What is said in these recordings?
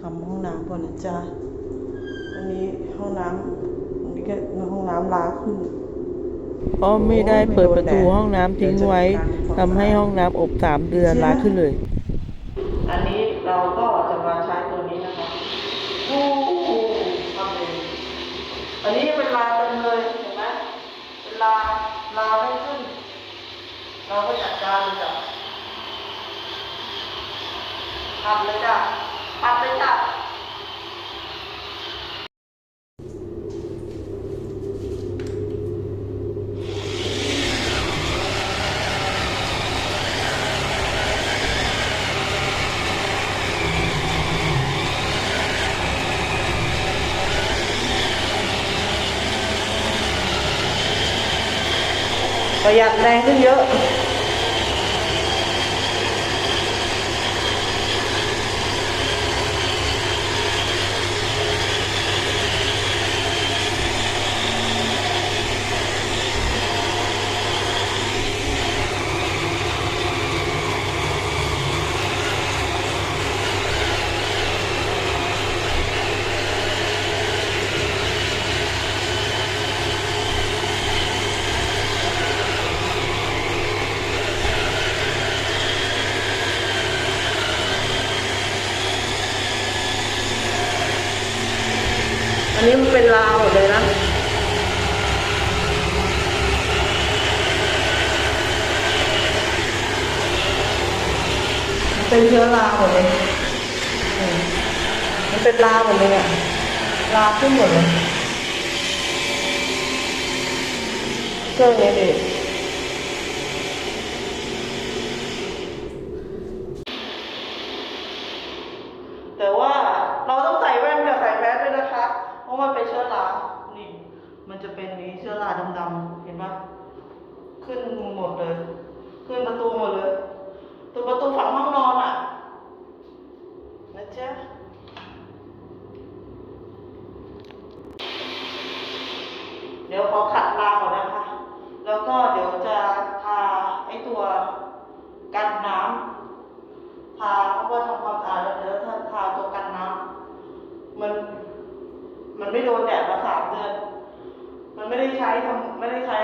ทำห้องน้ำก่อนนะจ๊ะอันนี้ห้องน้ำอันนี้ก็ห้องน้ำล้างขึ้นเพราะไม่ได้เปิดประตูห้องน้ำทิ้งไว้ทำให้ห้องน้ำอบสามเดือนล้าขึ้นเลย อันนี้เราก็จะมาใช้ตัวนี้นะคะโอ้โหทำเองอันนี้เป็นลาเต็มเลยเห็นไหมเป็นลาลาไม่ขึ้น เราก็จัดการเลยจ้ะทำเลยจ้ะ ทำเลยจ้ะประหยัดแรงขึ้นเย อันนี้มันเป็นลาวหมดเลยนะเป็นเชื้อราหมดเลยมันเป็นลาหมดเลยเนี่ยลาขึ้นหมดเลยเครื่องนี้ดิแต่ว่าเราต้องใส่ ด้วยนะคะ เพราะมันเป็นเชื้อรา นี่ มันจะเป็นนี้เชื้อราดำๆ เห็นปะขึ้นหมดเลย ขึ้นประตูหมดเลย ตัวประตูฝั่งห้องนอนอะ นะจ๊ะเดี๋ยวขอขัดรางก่อนนะคะ แล้วก็เดี๋ยวจะทาไอตัวกันน้ำทาเพราะว่าทำความสะอาดแล้วเดี๋ยวถ้าทาตัวกันน้ำมัน มันไม่โดนแดดมาสามเดือน มันไม่ได้ใช้ทำไม่ได้ใช้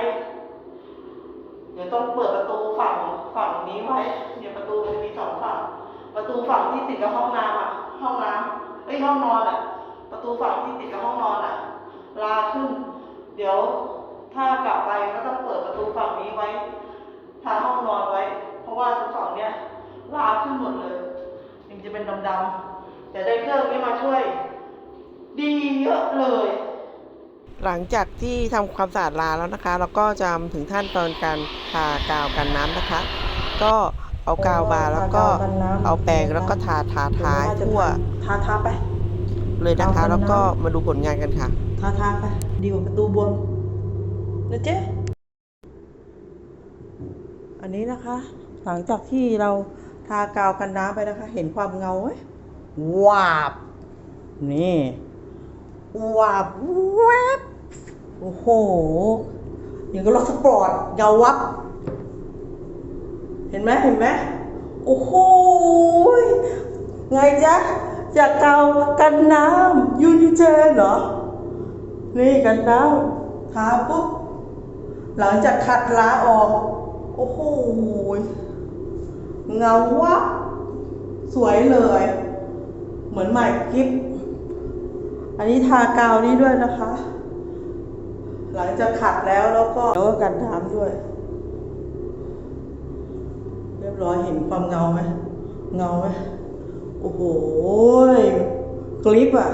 เดี๋ยวต้องเปิดประตูฝั่งฝั่งนี้ไว้ เนี่ยประตูมันมีสองฝั่ง ประตูฝั่งที่ติดกับห้องน้ำอะ ห้องน้ำเอ้ยห้องนอนอะ ประตูฝั่งที่ติดกับห้องนอนอะ ลาขึ้น เดี๋ยวถ้ากลับไปก็ต้องเปิดประตูฝั่งนี้ไว้ทาห้องนอนไว้ เพราะว่าฝั่งเนี้ยลาขึ้นหมดเลยมันจะเป็นดำๆแต่ได้เครื่องนี้มาช่วย ดีเยอะเลย หลังจากที่ทำความสะอาดลาแล้วนะคะ เราก็จะถึงขั้นตอนการทากาวกันน้ำนะคะ ก็เอากาวมาแล้วก็เอาแปรงแล้วก็ทาทาทาให้ทั่วทาทาไป เลยนะคะเอากันน้ำแล้วก็มาดูผลงานกันค่ะ ทาทาไปดีกว่าประตูบวมนะเจ๊อันนี้นะคะ หลังจากที่เราทากาวกันน้ำไปนะคะ เห็นความเงาไหมวาบ นี่ วาบแวบโอ้โหอย่างกับรถสปอร์ตเงาวับ เห็นไหมเห็นไหมโอ้โหไงจ๊ะจากเกากันน้ำยูนิเจนเหรอ นี่กันน้ำทาปุ๊บ หลังจากขัดล้าออก โอ้โหเงาวับสวยเลย เหมือนใหม่กิฟ อันนี้ทากาวนี้ด้วยนะคะ หลังจากขัดแล้วแล้วก็แล้วก็กันน้ำด้วย เรียบร้อยเห็นความเงาไหมเงาไหมโอ้โหคลิปอะ